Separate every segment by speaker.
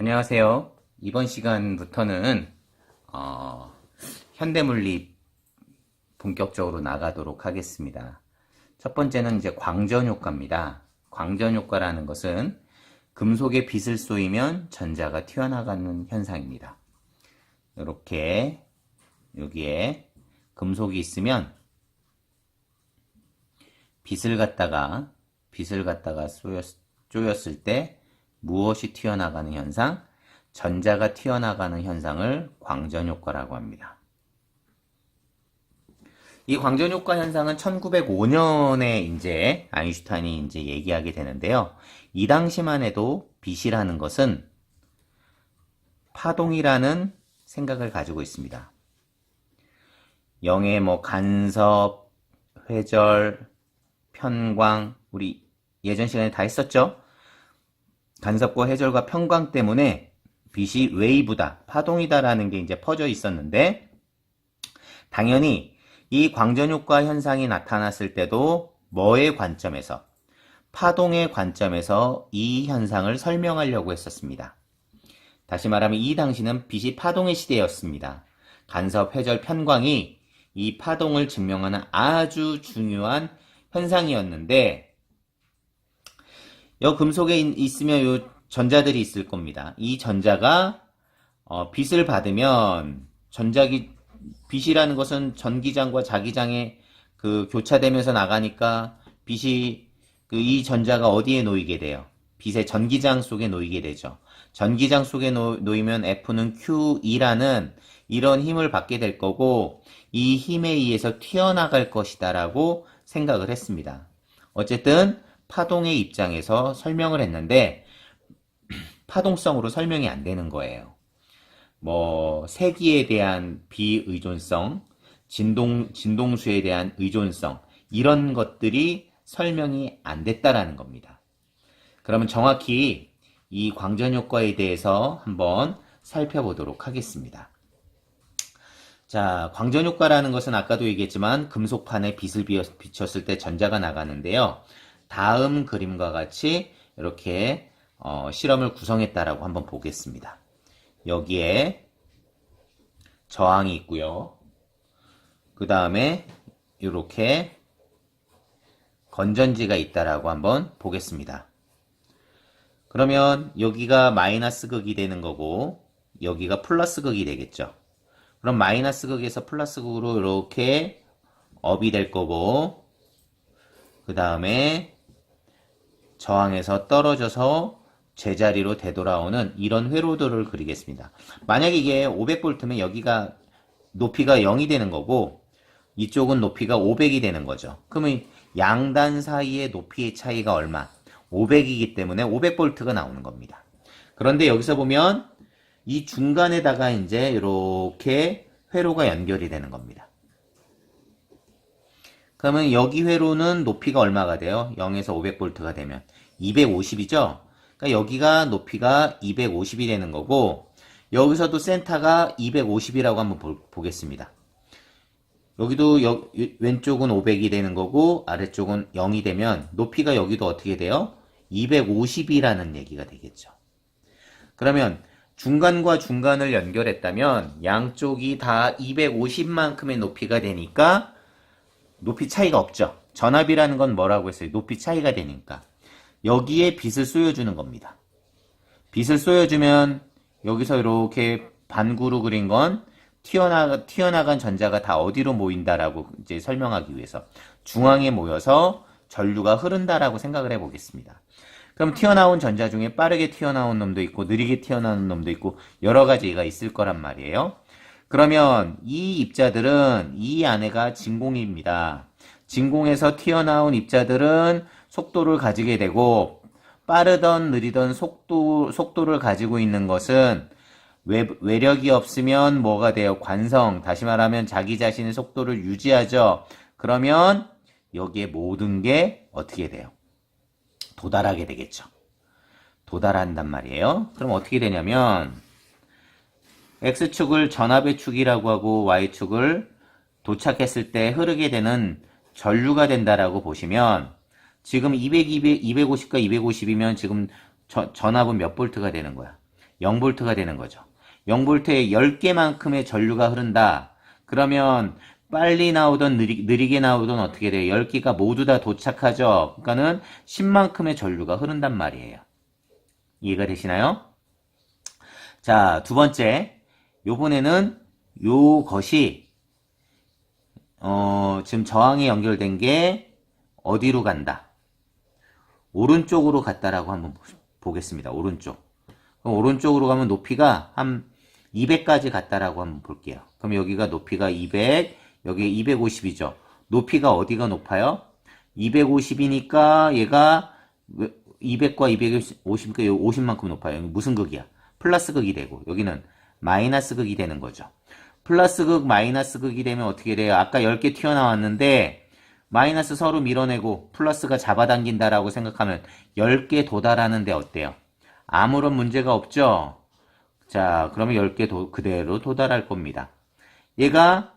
Speaker 1: 안녕하세요. 이번 시간부터는 어, 현대물리 본격적으로 나가도록 하겠습니다. 첫 번째는 이제 광전 효과입니다. 광전 효과라는 것은 금속에 빛을 쏘이면 전자가 튀어나가는 현상입니다. 이렇게 여기에 금속이 있으면 빛을 갖다가 빛을 갖다가 쏘였, 쪼였을 때 무엇이 튀어나가는 현상? 전자가 튀어나가는 현상을 광전 효과라고 합니다. 이 광전 효과 현상은 1905년에 이제 아인슈타인이 이제 얘기하게 되는데요. 이 당시만 해도 빛이라는 것은 파동이라는 생각을 가지고 있습니다. 영의 뭐 간섭, 회절, 편광, 우리 예전 시간에 다 했었죠? 간섭과 회절과 편광 때문에 빛이 웨이브다, 파동이다라는 게 이제 퍼져 있었는데, 당연히 이 광전효과 현상이 나타났을 때도 뭐의 관점에서, 파동의 관점에서 이 현상을 설명하려고 했었습니다. 다시 말하면 이 당시는 빛이 파동의 시대였습니다. 간섭, 회절, 편광이 이 파동을 증명하는 아주 중요한 현상이었는데, 여 금속에 있으면 요 전자들이 있을 겁니다. 이 전자가 어, 빛을 받으면 전자기 빛이라는 것은 전기장과 자기장에 그 교차되면서 나가니까 빛이 그 이 전자가 어디에 놓이게 돼요? 빛의 전기장 속에 놓이게 되죠. 전기장 속에 놓, 놓이면 F는 Q2라는 이런 힘을 받게 될 거고 이 힘에 의해서 튀어나갈 것이다라고 생각을 했습니다. 어쨌든 파동의 입장에서 설명을 했는데 파동성으로 설명이 안 되는 거예요. 뭐 세기에 대한 비의존성, 진동 진동수에 대한 의존성 이런 것들이 설명이 안 됐다라는 겁니다. 그러면 정확히 이 광전 효과에 대해서 한번 살펴보도록 하겠습니다. 자, 광전 효과라는 것은 아까도 얘기했지만 금속판에 빛을 비췄을 때 전자가 나가는데요. 다음 그림과 같이 이렇게 어, 실험을 구성했다라고 한번 보겠습니다. 여기에 저항이 있고요. 그 다음에 이렇게 건전지가 있다라고 한번 보겠습니다. 그러면 여기가 마이너스 극이 되는 거고 여기가 플러스 극이 되겠죠. 그럼 마이너스 극에서 플러스 극으로 이렇게 업이 될 거고 그 다음에 저항에서 떨어져서 제자리로 되돌아오는 이런 회로도를 그리겠습니다. 만약 이게 500V면 여기가 높이가 0이 되는 거고 이쪽은 높이가 500이 되는 거죠. 그러면 양단 사이의 높이의 차이가 얼마? 500이기 때문에 500V가 나오는 겁니다. 그런데 여기서 보면 이 중간에다가 이제 이렇게 회로가 연결이 되는 겁니다. 그러면 여기 회로는 높이가 얼마가 돼요? 0에서 500V가 되면 250이죠? 그러니까 여기가 높이가 250이 되는 거고 여기서도 센터가 250이라고 한번 보, 겠습니다 여기도 여, 왼쪽은 500이 되는 거고 아래쪽은 0이 되면 높이가 여기도 어떻게 돼요? 250이라는 얘기가 되겠죠. 그러면 중간과 중간을 연결했다면 양쪽이 다 250만큼의 높이가 되니까 높이 차이가 없죠. 전압이라는 건 뭐라고 했어요? 높이 차이가 되니까. 여기에 빛을 쏘여주는 겁니다. 빛을 쏘여주면 여기서 이렇게 반구로 그린 건 튀어나, 튀어나간 전자가 다 어디로 모인다라고 이제 설명하기 위해서 중앙에 모여서 전류가 흐른다라고 생각을 해보겠습니다. 그럼 튀어나온 전자 중에 빠르게 튀어나온 놈도 있고 느리게 튀어나온 놈도 있고 여러 가지가 있을 거란 말이에요. 그러면 이 입자들은 이 안에가 진공입니다. 진공에서 튀어나온 입자들은 속도를 가지게 되고 빠르던 느리던 속도, 속도를 가지고 있는 것은 외, 외력이 없으면 뭐가 돼요? 관성. 다시 말하면 자기 자신의 속도를 유지하죠. 그러면 여기에 모든 게 어떻게 돼요? 도달하게 되겠죠. 도달한단 말이에요. 그럼 어떻게 되냐면 X축을 전압의 축이라고 하고 Y축을 도착했을 때 흐르게 되는 전류가 된다라고 보시면 지금 200, 200, 250과 250이면 지금 저, 전압은 몇 볼트가 되는 거야? 0볼트가 되는 거죠. 0볼트에 10개만큼의 전류가 흐른다. 그러면 빨리 나오던 느리, 느리게 나오던 어떻게 돼요? 10개가 모두 다 도착하죠. 그러니까는 10만큼의 전류가 흐른단 말이에요. 이해가 되시나요? 자, 두 번째. 요번에는 요것이 어, 지금 저항이 연결된 게 어디로 간다? 오른쪽으로 갔다라고 한번 보- 보겠습니다. 오른쪽. 그럼 오른쪽으로 가면 높이가 한 200까지 갔다라고 한번 볼게요. 그럼 여기가 높이가 200, 여기 250이죠. 높이가 어디가 높아요? 250이니까 얘가 200과 250이니까 50만큼 높아요. 무슨 극이야? 플러스 극이 되고 여기는 마이너스 극이 되는 거죠. 플러스 극, 마이너스 극이 되면 어떻게 돼요? 아까 10개 튀어나왔는데 마이너스 서로 밀어내고 플러스가 잡아당긴다라고 생각하면 10개 도달하는데 어때요? 아무런 문제가 없죠? 자, 그러면 10개 도, 그대로 도달할 겁니다. 얘가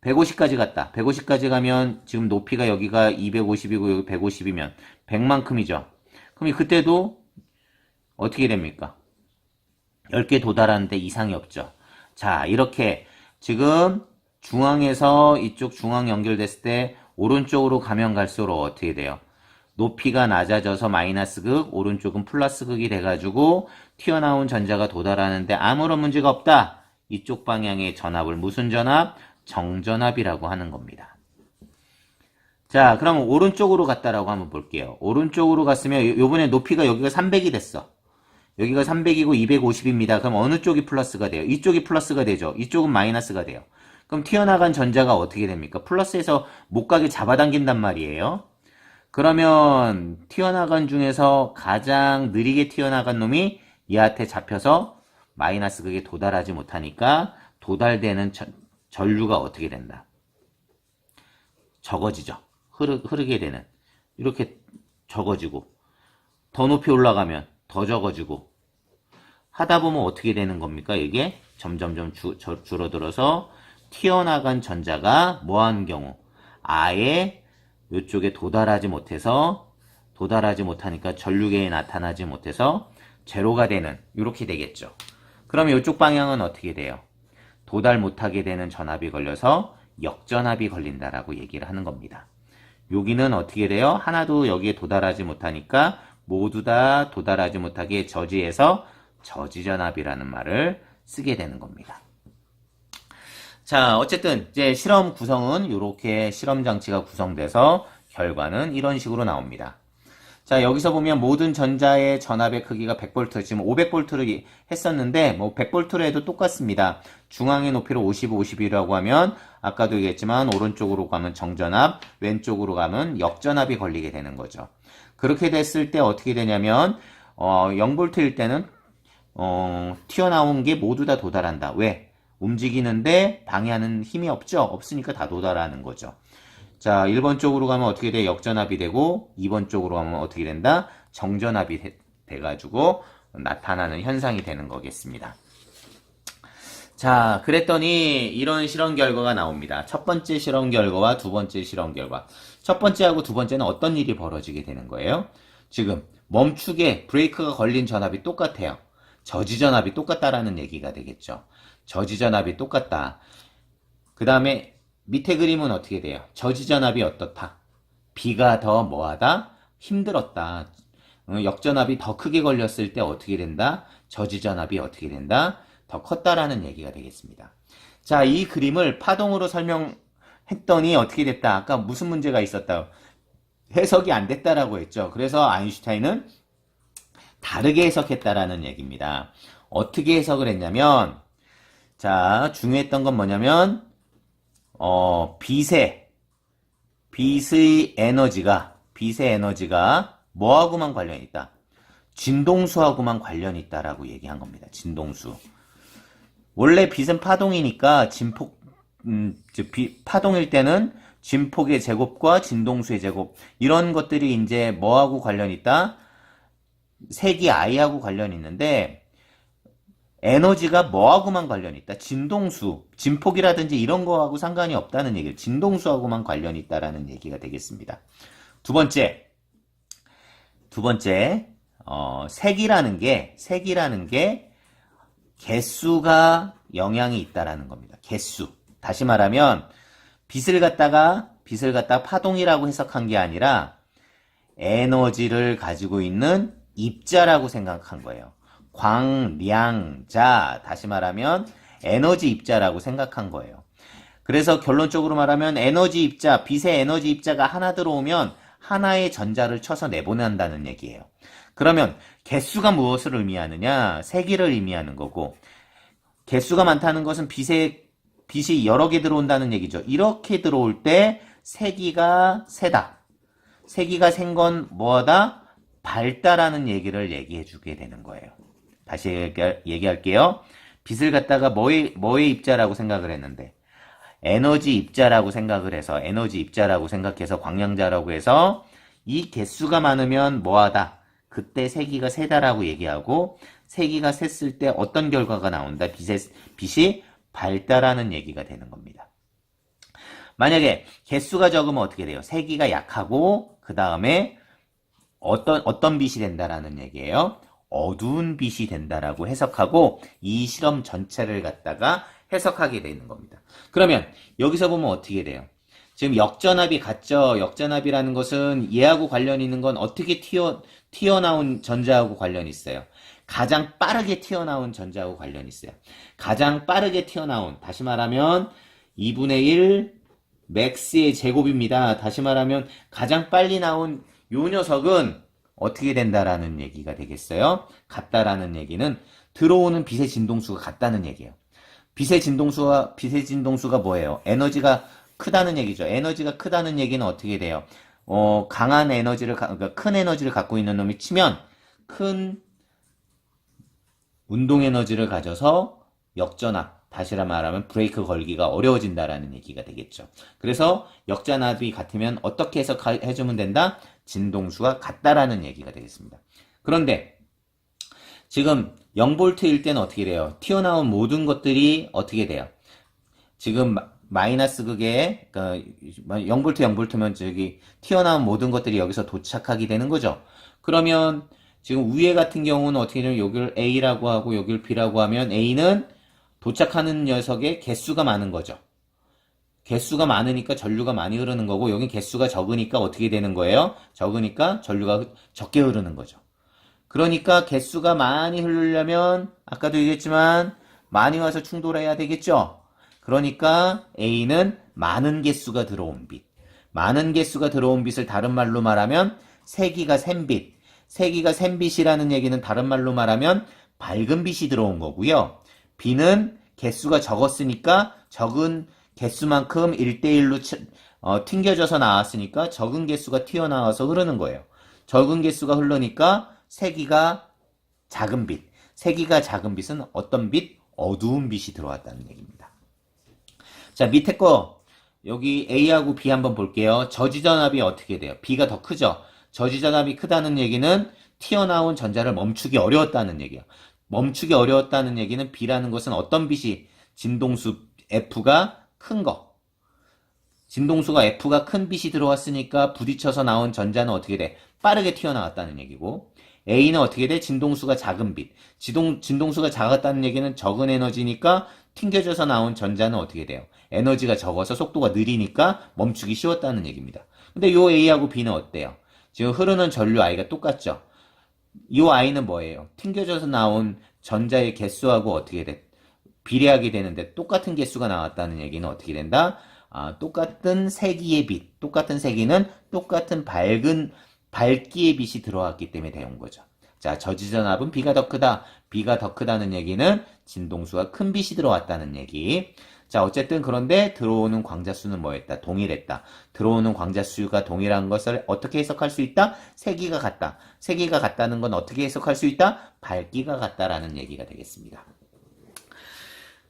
Speaker 1: 150까지 갔다. 150까지 가면 지금 높이가 여기가 250이고 여기 150이면 100만큼이죠. 그럼 그때도 어떻게 됩니까? 10개 도달하는데 이상이 없죠. 자, 이렇게 지금 중앙에서 이쪽 중앙 연결됐을 때 오른쪽으로 가면 갈수록 어떻게 돼요? 높이가 낮아져서 마이너스 극, 오른쪽은 플러스 극이 돼가지고 튀어나온 전자가 도달하는데 아무런 문제가 없다. 이쪽 방향의 전압을 무슨 전압? 정전압이라고 하는 겁니다. 자, 그럼 오른쪽으로 갔다라고 한번 볼게요. 오른쪽으로 갔으면 요- 요번에 높이가 여기가 300이 됐어. 여기가 300이고 250입니다. 그럼 어느 쪽이 플러스가 돼요? 이쪽이 플러스가 되죠. 이쪽은 마이너스가 돼요. 그럼 튀어나간 전자가 어떻게 됩니까? 플러스에서 못 가게 잡아당긴단 말이에요. 그러면 튀어나간 중에서 가장 느리게 튀어나간 놈이 얘한테 잡혀서 마이너스 극에 도달하지 못하니까 도달되는 전- 전류가 어떻게 된다? 적어지죠. 흐르, 흐르게 되는. 이렇게 적어지고 더 높이 올라가면 더 적어지고 하다 보면 어떻게 되는 겁니까? 이게 점점점 주, 저- 줄어들어서 튀어나간 전자가 뭐하는 경우 아예 이쪽에 도달하지 못해서 도달하지 못하니까 전류계에 나타나지 못해서 제로가 되는 이렇게 되겠죠. 그러면 이쪽 방향은 어떻게 돼요? 도달 못하게 되는 전압이 걸려서 역전압이 걸린다라고 얘기를 하는 겁니다. 여기는 어떻게 돼요? 하나도 여기에 도달하지 못하니까 모두 다 도달하지 못하게 저지해서 저지전압이라는 말을 쓰게 되는 겁니다. 자, 어쨌든 이제 실험 구성은 이렇게 실험 장치가 구성돼서 결과는 이런 식으로 나옵니다. 자, 여기서 보면 모든 전자의 전압의 크기가 100V, 지금 500V를 했었는데, 뭐 100V로 해도 똑같습니다. 중앙의 높이를 50, 50이라고 하면, 아까도 얘기했지만, 오른쪽으로 가면 정전압, 왼쪽으로 가면 역전압이 걸리게 되는 거죠. 그렇게 됐을 때 어떻게 되냐면, 어, 0V일 때는, 어, 튀어나온 게 모두 다 도달한다. 왜? 움직이는데 방해하는 힘이 없죠? 없으니까 다 도달하는 거죠. 자, 1번 쪽으로 가면 어떻게 돼? 역전압이 되고, 2번 쪽으로 가면 어떻게 된다? 정전압이 돼, 돼가지고 나타나는 현상이 되는 거겠습니다. 자, 그랬더니 이런 실험 결과가 나옵니다. 첫 번째 실험 결과와 두 번째 실험 결과. 첫 번째하고 두 번째는 어떤 일이 벌어지게 되는 거예요? 지금 멈추게 브레이크가 걸린 전압이 똑같아요. 저지 전압이 똑같다라는 얘기가 되겠죠. 저지 전압이 똑같다. 그 다음에 밑에 그림은 어떻게 돼요? 저지 전압이 어떻다? 비가 더 뭐하다? 힘들었다. 어, 역전압이 더 크게 걸렸을 때 어떻게 된다? 저지 전압이 어떻게 된다? 더 컸다라는 얘기가 되겠습니다. 자, 이 그림을 파동으로 설명했더니 어떻게 됐다? 아까 무슨 문제가 있었다? 해석이 안 됐다라고 했죠. 그래서 아인슈타인은 다르게 해석했다라는 얘기입니다. 어떻게 해석을 했냐면, 자, 중요했던 건 뭐냐면, 어, 빛의, 빛의 에너지가, 빛의 에너지가 뭐하고만 관련이 있다? 진동수하고만 관련이 있다라고 얘기한 겁니다. 진동수. 원래 빛은 파동이니까 진폭, 음, 즉, 빛- 파동일 때는 진폭의 제곱과 진동수의 제곱, 이런 것들이 이제 뭐하고 관련이 있다? 색이 I하고 관련이 있는데, 에너지가 뭐하고만 관련이 있다? 진동수, 진폭이라든지 이런 거하고 상관이 없다는 얘기예요. 진동수하고만 관련이 있다라는 얘기가 되겠습니다. 두 번째, 두 번째, 어, 색이라는 게, 색이라는 게, 개수가 영향이 있다라는 겁니다. 개수. 다시 말하면 빛을 갖다가 빛을 갖다가 파동이라고 해석한 게 아니라 에너지를 가지고 있는 입자라고 생각한 거예요. 광량자 다시 말하면 에너지 입자라고 생각한 거예요. 그래서 결론적으로 말하면 에너지 입자, 빛의 에너지 입자가 하나 들어오면 하나의 전자를 쳐서 내보낸다는 얘기예요. 그러면 개수가 무엇을 의미하느냐? 세기를 의미하는 거고 개수가 많다는 것은 빛의 빛이 여러 개 들어온다는 얘기죠. 이렇게 들어올 때 세기가 세다. 세기가 센 건 뭐하다? 밝다라는 얘기를 얘기해 주게 되는 거예요. 다시 얘기, 할게요 빛을 갖다가 뭐의, 뭐의 입자라고 생각을 했는데, 에너지 입자라고 생각을 해서, 에너지 입자라고 생각해서 광량자라고 해서, 이 개수가 많으면 뭐하다? 그때 세기가 세다라고 얘기하고, 세기가 셌을 때 어떤 결과가 나온다? 빛의, 빛이 밝다라는 얘기가 되는 겁니다. 만약에 개수가 적으면 어떻게 돼요? 세기가 약하고 그 다음에 어떤 어떤 빛이 된다라는 얘기예요. 어두운 빛이 된다라고 해석하고 이 실험 전체를 갖다가 해석하게 되는 겁니다. 그러면 여기서 보면 어떻게 돼요? 지금 역전압이 같죠? 역전압이라는 것은 얘하고 관련 있는 건 어떻게 튀어, 튀어나온 전자하고 관련이 있어요. 가장 빠르게 튀어나온 전자하고 관련이 있어요. 가장 빠르게 튀어나온, 다시 말하면 2분의 1 맥스의 제곱입니다. 다시 말하면 가장 빨리 나온 요 녀석은 어떻게 된다라는 얘기가 되겠어요? 같다라는 얘기는 들어오는 빛의 진동수가 같다는 얘기예요. 빛의 진동수가 빛의 진동수가 뭐예요? 에너지가 크다는 얘기죠. 에너지가 크다는 얘기는 어떻게 돼요? 어, 강한 에너지를 가- 그러니까 큰 에너지를 갖고 있는 놈이 치면 큰 운동 에너지를 가져서 역전압, 다시라 말하면 브레이크 걸기가 어려워진다라는 얘기가 되겠죠. 그래서 역전압이 같으면 어떻게 해석해주면 된다? 진동수가 같다라는 얘기가 되겠습니다. 그런데 지금 0볼트일 때는 어떻게 돼요? 튀어나온 모든 것들이 어떻게 돼요? 지금 마- 마이너스 극에 0볼트 0볼트면 저기 튀어나온 모든 것들이 여기서 도착하게 되는 거죠. 그러면 지금 위에 같은 경우는 어떻게 되냐면 여기를 A라고 하고 여기를 B라고 하면 A는 도착하는 녀석의 개수가 많은 거죠. 개수가 많으니까 전류가 많이 흐르는 거고 여기 개수가 적으니까 어떻게 되는 거예요? 적으니까 전류가 적게 흐르는 거죠. 그러니까 개수가 많이 흐르려면 아까도 얘기했지만 많이 와서 충돌해야 되겠죠. 그러니까 A는 많은 개수가 들어온 빛. 많은 개수가 들어온 빛을 다른 말로 말하면 세기가 센 빛. 세기가 센 빛이라는 얘기는 다른 말로 말하면 밝은 빛이 들어온 거고요. B는 개수가 적었으니까 적은 개수만큼 1대1로 어, 튕겨져서 나왔으니까 적은 개수가 튀어나와서 흐르는 거예요. 적은 개수가 흐르니까 세기가 작은 빛. 세기가 작은 빛은 어떤 빛? 어두운 빛이 들어왔다는 얘기입니다. 자, 밑에 거 여기 A하고 B 한번 볼게요. 저지전압이 어떻게 돼요? B가 더 크죠? 저지전압이 크다는 얘기는 튀어나온 전자를 멈추기 어려웠다는 얘기예요. 멈추기 어려웠다는 얘기는 B라는 것은 어떤 빛이 진동수 F가 큰 거. 진동수가 F가 큰 빛이 들어왔으니까 부딪혀서 나온 전자는 어떻게 돼? 빠르게 튀어나왔다는 얘기고 A는 어떻게 돼? 진동수가 작은 빛. 지동, 진동수가 작았다는 얘기는 적은 에너지니까 튕겨져서 나온 전자는 어떻게 돼요? 에너지가 적어서 속도가 느리니까 멈추기 쉬웠다는 얘기입니다. 근데 요 A하고 B는 어때요? 지금 흐르는 전류 I가 똑같죠? 이 I는 뭐예요? 튕겨져서 나온 전자의 개수하고 어떻게 돼? 비례하게 되는데 똑같은 개수가 나왔다는 얘기는 어떻게 된다? 아, 똑같은 세기의 빛, 똑같은 세기는 똑같은 밝은 밝기의 빛이 들어왔기 때문에 되온 거죠. 자, 저지전압은 B가 더 크다. B가 더 크다는 얘기는 진동수가 큰 빛이 들어왔다는 얘기. 자, 어쨌든 그런데 들어오는 광자수는 뭐였다? 동일했다. 들어오는 광자수가 동일한 것을 어떻게 해석할 수 있다? 세기가 같다. 세기가 같다는 건 어떻게 해석할 수 있다? 밝기가 같다라는 얘기가 되겠습니다.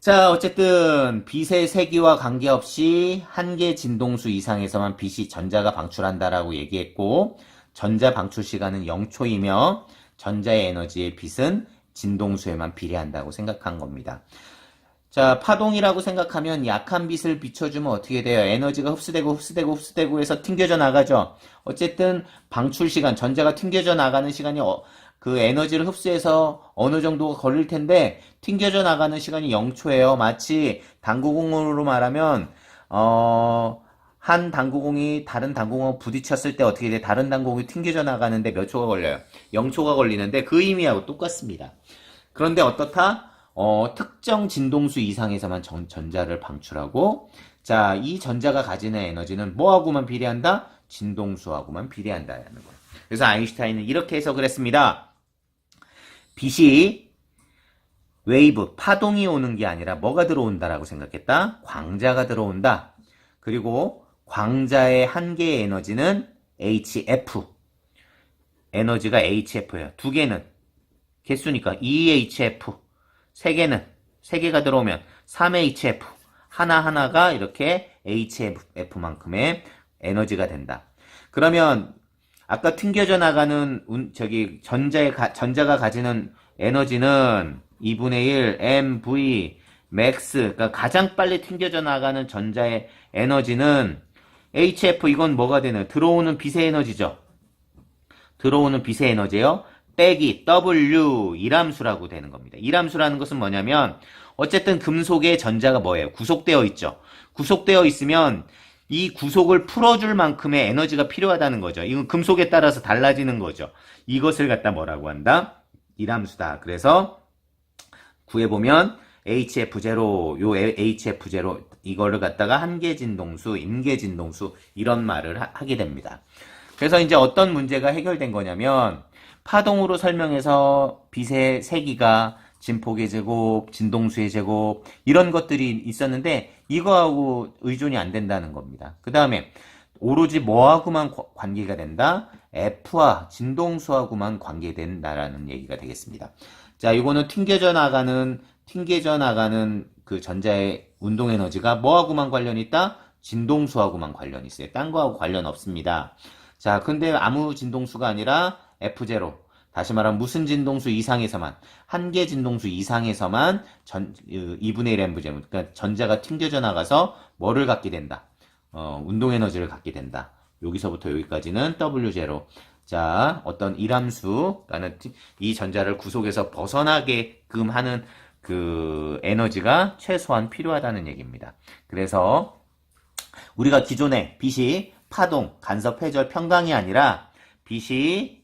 Speaker 1: 자, 어쨌든 빛의 세기와 관계없이 한 개 진동수 이상에서만 빛이 전자가 방출한다라고 얘기했고 전자 방출 시간은 0초이며 전자의 에너지의 빛은 진동수에만 비례한다고 생각한 겁니다. 자, 파동이라고 생각하면 약한 빛을 비춰주면 어떻게 돼요? 에너지가 흡수되고 흡수되고 흡수되고 해서 튕겨져 나가죠. 어쨌든 방출 시간, 전자가 튕겨져 나가는 시간이 어, 그 에너지를 흡수해서 어느 정도가 걸릴 텐데 튕겨져 나가는 시간이 0초예요. 마치 당구공으로 말하면 어, 한 당구공이 다른 당구공하고 부딪혔을 때 어떻게 돼? 다른 당구공이 튕겨져 나가는데 몇 초가 걸려요? 0초가 걸리는데 그 의미하고 똑같습니다. 그런데 어떻다? 어, 특정 진동수 이상에서만 전, 전자를 방출하고 자, 이 전자가 가지는 에너지는 뭐하고만 비례한다? 진동수하고만 비례한다라는 거예요. 그래서 아인슈타인은 이렇게 해석을 했습니다. 빛이 웨이브, 파동이 오는 게 아니라 뭐가 들어온다라고 생각했다? 광자가 들어온다. 그리고 광자의 한 개의 에너지는 HF. 에너지가 HF예요. 두 개는 개수니까 EHF. 세 개는 세 개가 들어오면 3HF. 하나하나가 이렇게 HF만큼의 에너지가 된다. 그러면 아까 튕겨져 나가는 운- 저기 전자의 가- 전자가 가지는 에너지는 2분의 1 mv max 그러니까 가장 빨리 튕겨져 나가는 전자의 에너지는 hf 이건 뭐가 되는 들어오는 빛의 에너지죠. 들어오는 빛의 에너지요. 빼기 w 이람수라고 되는 겁니다. 이람수라는 것은 뭐냐면 어쨌든 금속의 전자가 뭐예요? 구속되어 있죠. 구속되어 있으면 이 구속을 풀어줄 만큼의 에너지가 필요하다는 거죠. 이건 금속에 따라서 달라지는 거죠. 이것을 갖다 뭐라고 한다? 이람수다. 그래서 구해보면 HF0, 요 HF0, 이거를 갖다가 한계 진동수, 임계 진동수, 이런 말을 하, 하게 됩니다. 그래서 이제 어떤 문제가 해결된 거냐면, 파동으로 설명해서 빛의 세기가 진폭의 제곱, 진동수의 제곱, 이런 것들이 있었는데, 이거하고 의존이 안 된다는 겁니다. 그 다음에, 오로지 뭐하고만 과- 관계가 된다? F와 진동수하고만 관계된다라는 얘기가 되겠습니다. 자, 이거는 튕겨져 나가는, 튕겨져 나가는 그 전자의 운동 에너지가 뭐하고만 관련이 있다? 진동수하고만 관련이 있어요. 딴 거하고 관련 없습니다. 자, 근데 아무 진동수가 아니라 F0. 다시 말하면 무슨 진동수 이상에서만, 한계 진동수 이상에서만 전, 2분의 1 m 제곱. 그러니까 전자가 튕겨져 나가서 뭐를 갖게 된다? 어, 운동 에너지를 갖게 된다. 여기서부터 여기까지는 W0. 자, 어떤 이람수라는 티- 이 전자를 구속에서 벗어나게끔 하는 그 에너지가 최소한 필요하다는 얘기입니다. 그래서 우리가 기존에 빛이 파동, 간섭, 회절, 평강이 아니라 빛이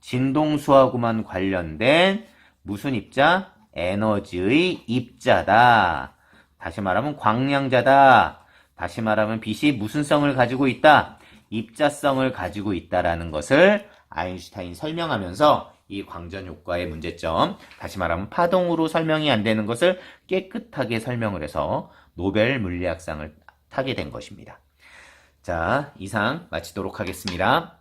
Speaker 1: 진동수하고만 관련된 무슨 입자? 에너지의 입자다. 다시 말하면 광량자다. 다시 말하면 빛이 무슨 성을 가지고 있다? 입자성을 가지고 있다라는 것을 아인슈타인 설명하면서 이 광전 효과의 문제점, 다시 말하면 파동으로 설명이 안 되는 것을 깨끗하게 설명을 해서 노벨 물리학상을 타게 된 것입니다. 자, 이상 마치도록 하겠습니다.